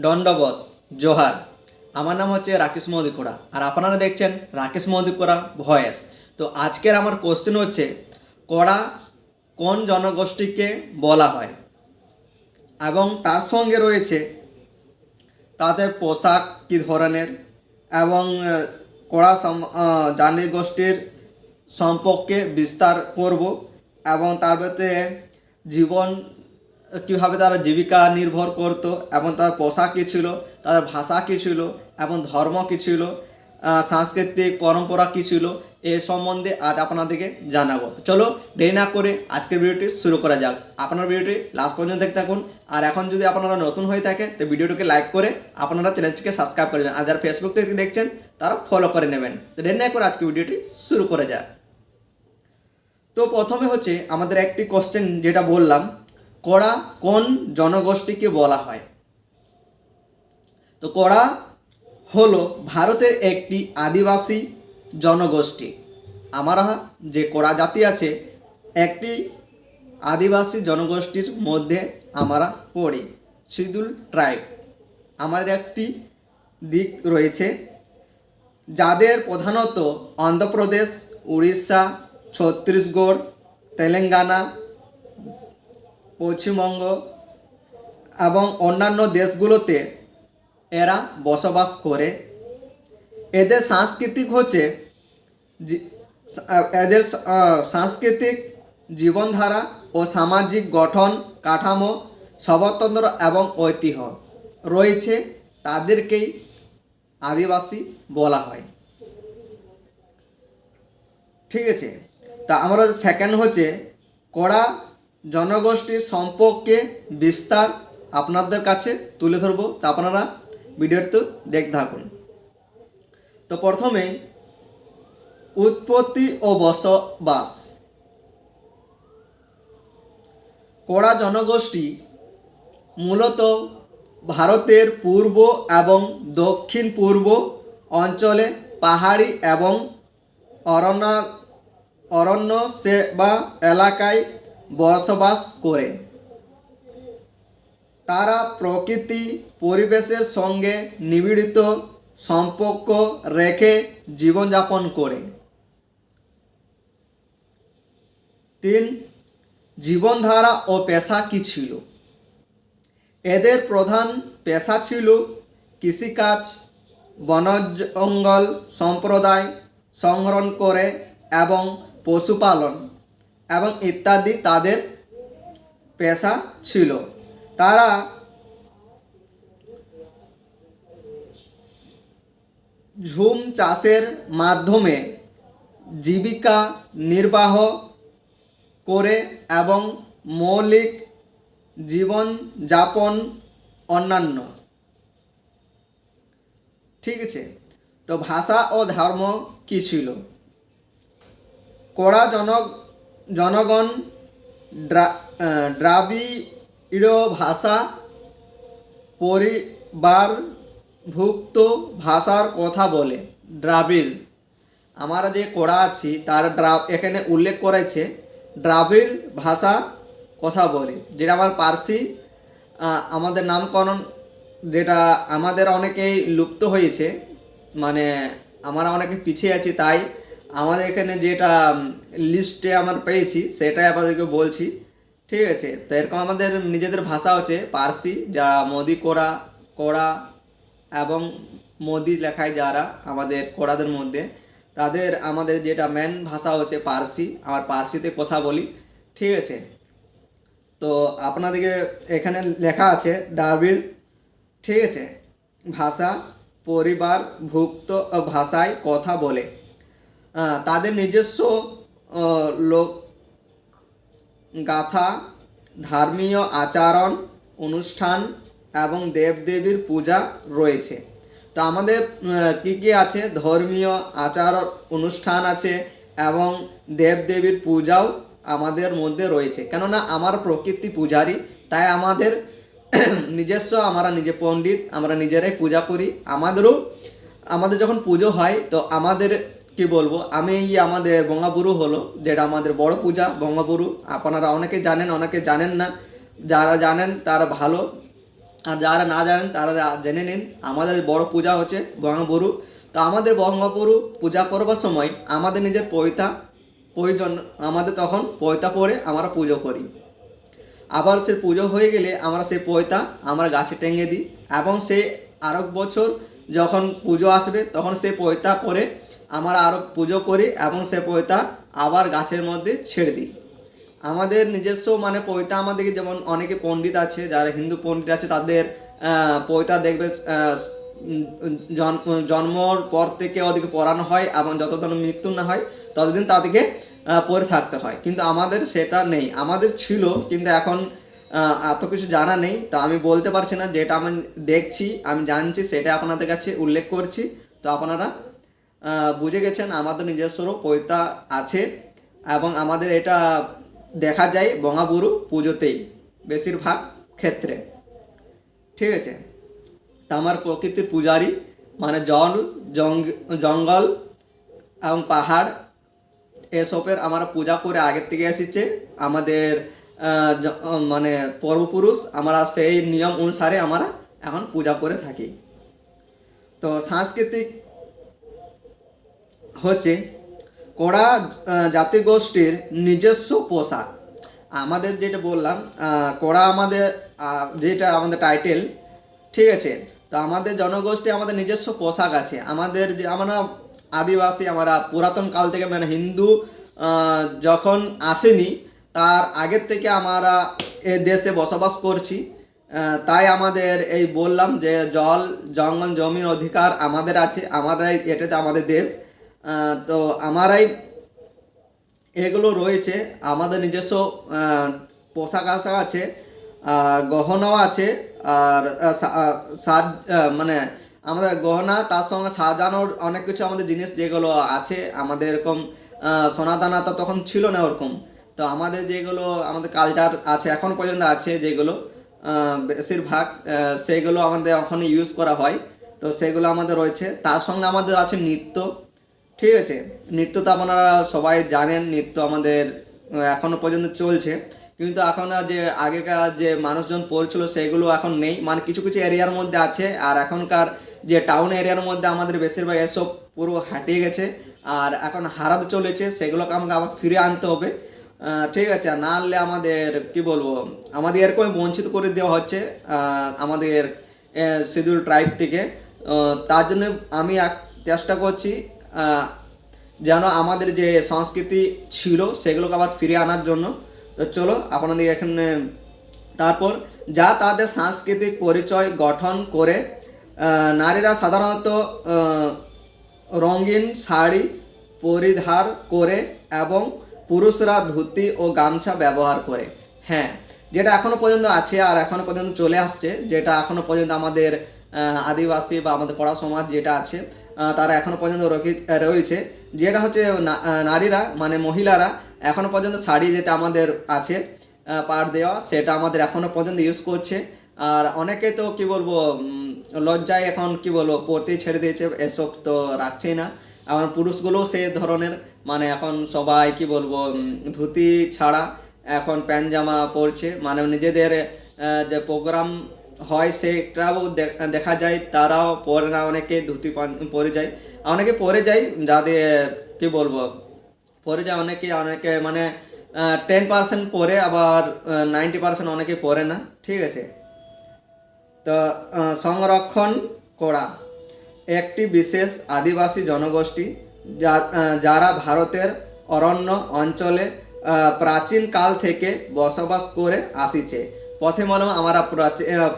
দণ্ডবত জোহার। আমার নাম হচ্ছে রাকেশ মোদি কোড়া। আর আপনারা দেখছেন রাকেশ মোদি কোড়া ভয়েস। তো আজকের আমার কোশ্চেন হচ্ছে কড়া কোন জনগোষ্ঠীকে বলা হয়? এবং তার সঙ্গে রয়েছে তাদের পোশাক কী ধরনের? এবং কড়া আহ, জাতিগোষ্ঠীর সম্পর্কে বিস্তার করব। এবং তার জীবন কীভাবে তারা জীবিকা নির্ভর করত, এবং তার পোশাক কী ছিল তাদের ভাষা কী ছিল, এবং ধর্ম কী ছিল সাংস্কৃতিক পরম্পরা কী ছিল, এ সম্বন্ধে আজ আপনাদেরকে জানাব। চলো দেরি না করে আজকের ভিডিওটি শুরু করা যাক। আপনার ভিডিওটি লাস্ট পর্যন্ত দেখতে থাকুন, আর এখন যদি আপনারা নতুন হয়ে থাকে, তো ভিডিওটিকে লাইক করে আপনারা চ্যানেলটিকে সাবস্ক্রাইব করে দেবেন আর যারা ফেসবুক থেকে দেখছেন, তারা ফলো করে নেবেন। তো দেরি না করে আজকে ভিডিওটি শুরু করা যাক। তো প্রথমে হচ্ছে আমাদের একটি কোশ্চেন যেটা বললাম কড়া কোন জনগোষ্ঠীকে বলা হয়? তো কড়া হলো ভারতের একটি আদিবাসী জনগোষ্ঠী। আমরা যে কোড়া জাতি আছে, একটি আদিবাসী জনগোষ্ঠীর মধ্যে আমরা পড়ি শিডুল ট্রাইব। আমাদের একটি দিক রয়েছে যাদের প্রধানত অন্ধ্রপ্রদেশ, উড়িষ্যা, ছত্তিশগড়, তেলেঙ্গানা পশ্চিমবঙ্গ এবং অন্যান্য দেশগুলোতে এরা বসবাস করে। এদের সাংস্কৃতিক হচ্ছে এদের সাংস্কৃতিক জীবনধারা ও সামাজিক গঠন কাঠামো স্বতন্ত্র এবং ঐতিহ্য রয়েছে তাদেরকেই আদিবাসী বলা হয়। ঠিক আছে? তা আমরা সেকেন্ড হচ্ছে কড়া জনগোষ্ঠীর সম্পর্কে বিস্তার আপনাদের কাছে তুলে ধরবো। তা আপনারা ভিডিওটি দেখতে থাকুন। তো প্রথমে, উৎপত্তি ও বসবাস। কড়া জনগোষ্ঠী মূলত ভারতের পূর্ব এবং দক্ষিণ পূর্ব অঞ্চলে পাহাড়ি এবং অরণ্য অরণ্য সে, বা এলাকায় বসবাস করে। তারা প্রকৃতি, পরিবেশের সঙ্গে নিবিড়িত সম্পর্ক রেখে জীবনযাপন করে। তিন, জীবনধারা ও পেশা কী ছিল? এদের প্রধান পেশা ছিল কৃষিকাজ বনজঙ্গল সম্প্রদায় সংগ্রহণ করে এবং পশুপালন। এবং ইত্যাদি তাদের পেশা ছিল। তারা ঝুম চাষের মাধ্যমে জীবিকা নির্বাহ করে এবং মৌলিক জীবন যাপন অন্যান্য। ঠিক আছে? তো ভাষা ও ধর্ম কী ছিল? কোড়া জন জনগণ দ্রা- দ্রাবিড় ভাষা পরিবারভুক্ত ভাষার কথা বলে। দ্রাবিড়। আমরা যে কোড়া আছি, তার দ্রা, এখানে উল্লেখ করেছে, দ্রাবিড় ভাষা কথা বলে। যেটা আমার পার্সি আমাদের নামকরণ যেটা আমাদের অনেকেই লুপ্ত হয়েছে মানে আমরা অনেকে পিছিয়ে আছি, তাই আমাদের এখানে যেটা লিস্টে আমার পেয়েছি, সেটাই আপনাদেরকে বলছি। ঠিক আছে? তো এরকম আমাদের নিজেদের ভাষা হচ্ছে পার্সি যা মোদি কোড়া কোড়া এবং মোদি লেখায় যারা আমাদের কোড়াদের মধ্যে, তাদের আমাদের যেটা মেন ভাষা হচ্ছে পার্সি। আমার পার্সিতে কথা বলি। ঠিক আছে? তো আপনাদেরকে এখানে লেখা আছে ডাবির, ঠিক আছে? ভাষা পরিবার ভুক্ত ভাষায় কথা বলে। তাদের নিজস্ব লোক গাথা, ধর্মীয় আচরণ, অনুষ্ঠান এবং দেবদেবীর পূজা রয়েছে। তো আমাদের কি কি আছে? ধর্মীয় আচার অনুষ্ঠান আছে এবং দেবদেবীর পূজাও আমাদের মধ্যে রয়েছে। কেননা আমার প্রকৃতি পূজারী তাই আমাদের নিজস্ব, আমরা নিজে পণ্ডিত, আমরা নিজেরাই পূজা করি। আমাদেরও, আমাদের যখন পুজো হয়, তো আমাদের কি বলব? আমি আমাদের বঙ্গাবুরু হলো, যেটা আমাদের বড় পূজা, বঙ্গাবুরু। আপনারা অনেকে জানেন অনেকে জানেন না। যারা জানেন, তারা ভালো। আর যারা না জানেন, তারা জেনে নিন। আমাদের বড় পূজা হচ্ছে বঙ্গবুরু। তো আমাদের বঙ্গবুরু পূজা করবার সময় আমাদের নিজের পৈতা প্রয়োজন আমাদের তখন পৈতা পরে আমরা পুজো করি। আবার সে পুজো হয়ে গেলে আমরা সেই পয়তা আমরা গাছে টেঙে দিই। এবং সেই আরও বছর যখন পুজো আসবে, তখন সেই পয়তা পরে আমরা আরও পুজো করি এবং সে পয়তা আবার গাছের মধ্যে ছেড়ে দিই। আমাদের নিজস্ব মানে পয়তা আমাদেরকে যেমন অনেকে পণ্ডিত আছে, যারা হিন্দু পণ্ডিত আছে, তাদের পয়তা দেখবে জন্মর পর থেকে ওদিকে পড়ানো হয় এবং যতদিন মৃত্যু না হয়, ততদিন তাদেরকে পড়ে থাকতে হয়। কিন্তু আমাদের সেটা নেই। আমাদের ছিল, কিন্তু এখন এত কিছু জানা নেই। তো আমি বলতে পারছি না, যেটা আমি দেখছি, আমি জানছি, সেটা আপনাদের কাছে উল্লেখ করছি। তো আপনারা বুঝে গেছেন, আমাদের নিজস্ব পৈতা আছে এবং আমাদের এটা দেখা যায় বঙ্গাবুরু পুজোতেই বেশিরভাগ ক্ষেত্রে। ঠিক আছে? তা আমার প্রকৃতির পূজারি মানে জল জঙ্গ- জঙ্গল এবং পাহাড়, এসবের আমরা পূজা করে আগের থেকে এসেছে। আমাদের মানে পূর্বপুরুষ, আমরা সেই নিয়ম অনুসারে আমরা এখন পূজা করে থাকি। তো সাংস্কৃতিক হচ্ছে কড়া জাতিগোষ্ঠীর নিজস্ব পোশাক। আমাদের যেটা বললাম কড়া আমাদের যেটা আমাদের টাইটেল ঠিক আছে? তো আমাদের জনগোষ্ঠী আমাদের নিজস্ব পোশাক আছে। আমাদের যে, আমরা আদিবাসী, আমরা পুরাতন কাল থেকে মানে হিন্দু যখন আসেনি, তার আগের থেকে আমরা এ দেশে বসবাস করছি। তাই আমাদের এই বললাম যে জল, জঙ্গল, জমির অধিকার আমাদের আছে। আমরাই এটাতে আমাদের দেশ। তো আমারাই এগুলো রয়েছে। আমাদের নিজস্ব পোশাক আশাক আছে গহনাও আছে, আর সাজ মানে আমাদের গহনা, তার সঙ্গে সাজানোর অনেক কিছু আমাদের জিনিস যেগুলো আছে, আমাদের এরকম সোনাদানা তো তখন ছিল না ওরকম। তো আমাদের যেগুলো, আমাদের কালচার আছে, এখন পর্যন্ত আছে যেগুলো বেশিরভাগ সেগুলো আমাদের এখন ইউজ করা হয়। তো সেগুলো আমাদের রয়েছে। তার সঙ্গে আমাদের আছে নৃত্য। ঠিক আছে নৃত্য তো আপনারা সবাই জানেন নৃত্য আমাদের আহ, এখনও পর্যন্ত চলছে। কিন্তু এখন যে আগেকার যে মানুষজন পড়ছিল সেগুলো এখন নেই। মানে কিছু কিছু এরিয়ার মধ্যে আছে আর এখনকার যে টাউন এরিয়ার মধ্যে আমাদের বেশিরভাগ এসব পুরো হাটিয়ে গেছে। আর এখন হারাতে চলেছে সেগুলোকে আমাকে আবার ফিরে আনতে হবে। ঠিক আছে না আনলে আমাদের কি বলব আমাদের এরকম বঞ্চিত করে দেওয়া হচ্ছে আমাদের শিডিউল ট্রাইব থেকে। তার জন্য আমি চেষ্টা করছি যেন আমাদের যে সংস্কৃতি ছিল সেগুলোকে আবার ফিরে আনার জন্য। তো চলো আপনাদের এখানে তারপর যা তাদের সাংস্কৃতিক পরিচয় গঠন করে নারীরা সাধারণত রঙিন শাড়ি পরিধার করে এবং পুরুষরা ধুতি ও গামছা ব্যবহার করে। হ্যাঁ যেটা এখনও পর্যন্ত আছে আর এখনও পর্যন্ত চলে আসছে, যেটা এখনও পর্যন্ত আমাদের আদিবাসী বা আমাদের কড়া সমাজ যেটা আছে তারা এখনও পর্যন্ত রয়েছে। যেটা হচ্ছে নারীরা মানে মহিলারা এখনও পর্যন্ত শাড়ি যেটা আমাদের আছে পাড় দেওয়া, সেটা আমাদের এখনও পর্যন্ত ইউজ করছে। আর অনেকে তো কি বলব লজ্জায় এখন কি বলব পড়তে ছেড়ে দিয়েছে, এসব তো রাখছেই না। আমার পুরুষগুলোও সে ধরনের মানে এখন সবাই কি বলব ধুতি ছাড়া এখন প্যান্ট জামা পরছে। মানে নিজেদের যে প্রোগ্রাম হয় সেটাও দেখা যায়, তারাও পরে না, অনেকে ধুতি পরে যায়। অনেকে পরে যায় যাদের কি বলব, পরে যায় অনেকে অনেকে মানে টেন পার্সেন্ট পরে, আবার নাইনটি পার্সেন্ট অনেকে পরে না, ঠিক আছে? তো সংরক্ষণ করা। একটি বিশেষ আদিবাসী জনগোষ্ঠী যারা ভারতের অরণ্য অঞ্চলে প্রাচীন কাল থেকে বসবাস করে আসিছে। পথে মলম আমরা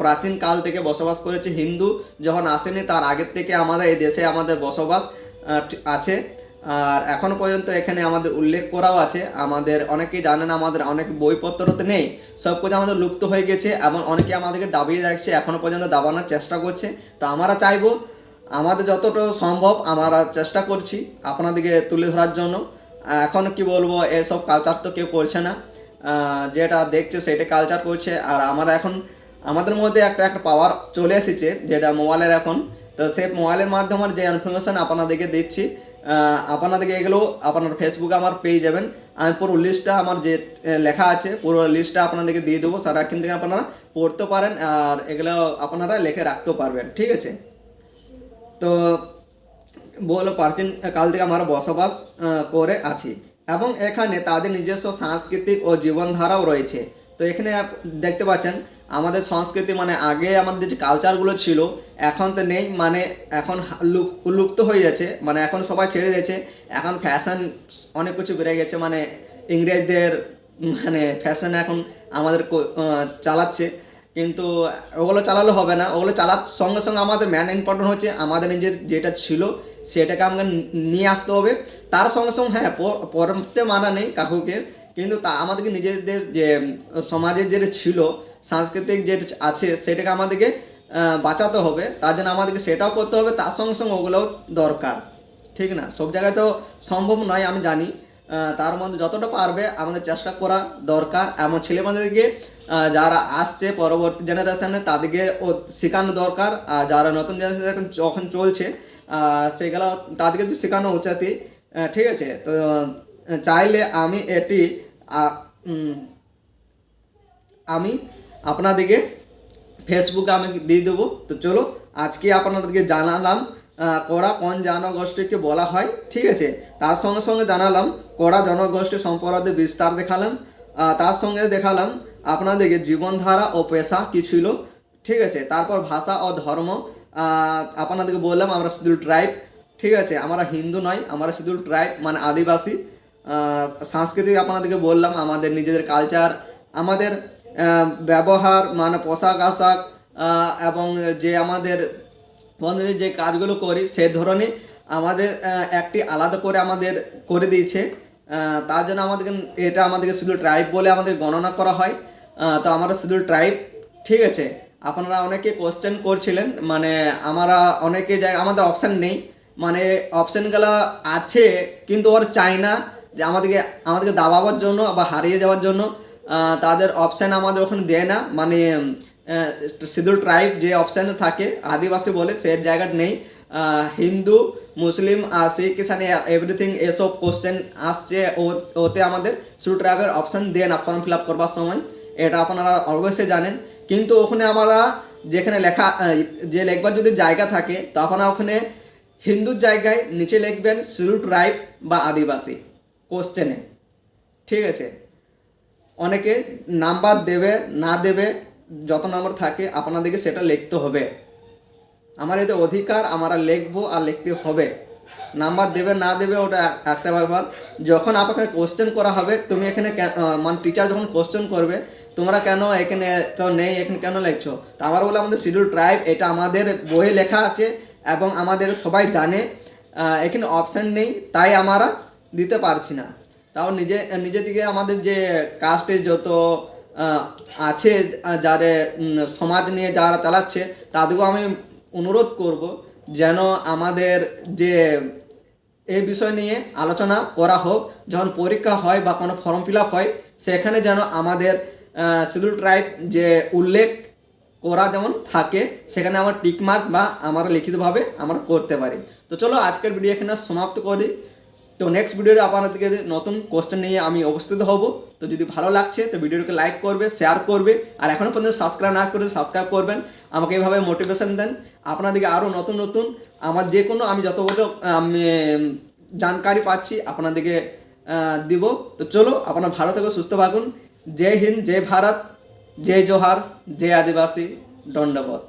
প্রাচীন কাল থেকে বসবাস করেছি হিন্দু। যখন আসেনি তার আগের থেকে আমাদের এই দেশে আমাদের বসবাস আছে। আর এখন পর্যন্ত এখানে আমাদের উল্লেখ করাও আছে। আমাদের অনেকেই জানেন আমাদের অনেক বইপত্রতে নেই। সব কিছু আমাদের লুপ্ত হয়ে গেছে এবং অনেকে আমাদেরকে দাবিয়ে রাখছে, এখনও পর্যন্ত দাবানোর চেষ্টা করছে। তো আমরা চাইব, আমাদের যতটা সম্ভব আমরা চেষ্টা করছি আপনাদেরকে তুলে ধরার জন্য। এখন কি বলব, এসব কালচার তো কেউ করছে না। যেটা দেখছে সেটা কালচার করছে। আর আমরা এখন, আমাদের মধ্যে একটা একটা পাওয়ার চলে এসেছে যেটা মোবাইলের এখন। তো সেই মোবাইলের মাধ্যমে যে ইনফরমেশন আপনাদেরকে দিচ্ছি আপনাদেরকে এগুলো আপনার ফেসবুকে আমার পেয়ে যাবেন। আমি পুরো লিস্টটা আমার যে লেখা আছে, পুরো লিস্টটা আপনাদেরকে দিয়ে দেবো। সারা থেকে আপনারা পড়তে পারেন আর এগুলো আপনারা লিখে রাখতেও পারবেন, ঠিক আছে? তো বল, প্রাচীন কাল থেকে আমরা বসবাস করে আছি। এবং এখানে তাদের নিজস্ব সাংস্কৃতিক ও জীবনধারাও রয়েছে। তো এখানে দেখতে পাচ্ছেন, আমাদের সংস্কৃতি মানে আগে আমাদের যে কালচারগুলো ছিল, এখন তো নেই মানে এখন লুপ- লুপ্ত হয়ে যাচ্ছে মানে এখন সবাই ছেড়ে দিয়েছে, এখন ফ্যাশন অনেক কিছু বেড়ে গেছে মানে ইংরেজদের মানে ফ্যাশন এখন আমাদের চালাচ্ছে। কিন্তু ওগুলো চালালে হবে না। ওগুলো চালার সঙ্গে সঙ্গে আমাদের ম্যান ইম্পর্টেন্ট হচ্ছে আমাদের নিজের যেটা ছিল সেটাকে আমাকে নিয়ে আসতে হবে। তার সঙ্গে সঙ্গে হ্যাঁ পরতে মানা নেই কাকুকে। কিন্তু তা আমাদেরকে নিজেদের যে, সমাজের যেটা ছিল, সাংস্কৃতিক যেটা আছে সেটাকে আমাদেরকে বাঁচাতে হবে। তার জন্য আমাদেরকে সেটাও করতে হবে। তার সঙ্গে সঙ্গে ওগুলোও দরকার। ঠিক না? সব জায়গায় তো সম্ভব নয় আমি জানি। তার মধ্যে যতটা পারবে আমাদের চেষ্টা করা দরকার। এবং ছেলেমেয়েদেরকে যারা আসছে পরবর্তী জেনারেশনে তাদেরকে ও শেখানো দরকার। আর যারা নতুন জেনারেশন যখন চলছে সেগুলো তাদেরকে তো শেখানো উচিতই ঠিক আছে? তো চাইলে আমি এটি আমি আপনাদেরকে ফেসবুকে আমি দিয়ে দেবো। তো চলো, আজকে আপনাদেরকে জানালাম। কড়া কোন জনগোষ্ঠীকে বলা হয়? ঠিক আছে, তার সঙ্গে সঙ্গে জানালাম, কড়া জনগোষ্ঠী সম্পর্কে বিস্তার দেখালাম। তার সঙ্গে দেখালাম, আপনাদেরকে জীবনধারা ও পেশা কী ছিল। ঠিক আছে, তারপর ভাষা ও ধর্ম আপনাদেরকে বললাম, আমরা শিডিউল ট্রাইব ঠিক আছে, আমরা হিন্দু নয়, আমরা শিডিউল ট্রাইব মানে আদিবাসী। সাংস্কৃতিক আপনাদেরকে বললাম, আমাদের নিজেদের কালচার আমাদের ব্যবহার মানে পোশাক আশাক এবং যে আমাদের বন্ধুদের যে কাজগুলো করি, সে ধরনের আমাদের একটি আলাদা করে আমাদের করে দিয়েছে। তার জন্য আমাদেরকে, এটা আমাদেরকে শুধু ট্রাইব বলে আমাদের গণনা করা হয়। তো আমরা শুধু ট্রাইব ঠিক আছে? আপনারা অনেকে কোশ্চেন করছিলেন মানে আমরা অনেকে জায়গায় আমাদের অপশান নেই। মানে অপশানগুলো আছে, কিন্তু ওর চাই না যে আমাদেরকে আমাদেরকে দাবাবার জন্য বা হারিয়ে যাওয়ার জন্য। তাদের অপশান আমাদের ওখানে দেয় না। মানে শিডিউল ট্রাইব যে অপশান থাকে, আদিবাসী বলে সে জায়গাটা নেই। হিন্দু, মুসলিম আর শিখ কিষানি এভরিথিং এসব কোশ্চেন আসছে। ওতে আমাদের schedule ট্রাইবের option then form fill up করবার সময়। এটা আপনারা অবশ্যই জানেন। কিন্তু ওখানে আমরা যেখানে লেখা যে লেখবার যদি জায়গা থাকে, তো আপনারা ওখানে হিন্দুর জায়গায় নিচে লিখবেন শিডিউল ট্রাইব বা আদিবাসী কোশ্চেনে ঠিক আছে? অনেকে নাম্বার দেবে, না দেবে যত নাম্বার থাকে, আপনাদেরকে সেটা লিখতে হবে। আমার এতে অধিকার, আমরা লিখব আর লিখতে হবে। নাম্বার দেবে, না দেবে, ওটা একটা ব্যাপার। যখন আপনাকে কোশ্চেন করা হবে, তুমি এখানে মানে টিচার যখন কোশ্চেন করবে, তোমরা কেন এখানে তো নেই, এখানে কেন লিখছো? তা আমার বলে আমাদের শিডিউল ট্রাইব এটা আমাদের বইয়ে লেখা আছে এবং আমাদের সবাই জানে। এখানে অপশান নেই, তাই আমরা দিতে পারছি না। তাও নিজে নিজে থেকে আমাদের যে কাস্টের যত আছে যারা সমাজ নিয়ে যারা চালাচ্ছে, তাদেরকেও আমি অনুরোধ করব যেন আমাদের যে এই বিষয় নিয়ে আলোচনা করা হোক, যখন পরীক্ষা হয় বা কোনো ফর্ম ফিল হয়, সেখানে যেন আমাদের শিডিউল ট্রাইব যে উল্লেখ করা যেমন থাকে, সেখানে আমার টিকমার্ক বা আমরা লিখিতভাবে আমরা করতে পারি। তো চলো আজকের ভিডিও এখানে সমাপ্ত করি তো নেক্সট ভিডিওতে আপনাদেরকে নতুন কোশ্চেন নিয়ে আমি উপস্থিত হব। তো যদি ভালো লাগছে, তো ভিডিওটাকে লাইক করবে শেয়ার করবে, আর এখনও পর্যন্ত সাবস্ক্রাইব না করে সাবস্ক্রাইব করবেন, আমাকে এইভাবে মোটিভেশন দেন। আপনাদেরকে আরও নতুন নতুন, আমার যে কোনো, আমি যতগুলো, আমি জানকারি পাচ্ছি, আপনাদেরকে দিব। তো চলো, আপনারা ভালো থেকে, সুস্থ থাকুন। জয় হিন্দ, জয় ভারত, জয় জোহার, জয় আদিবাসী, দণ্ডবত।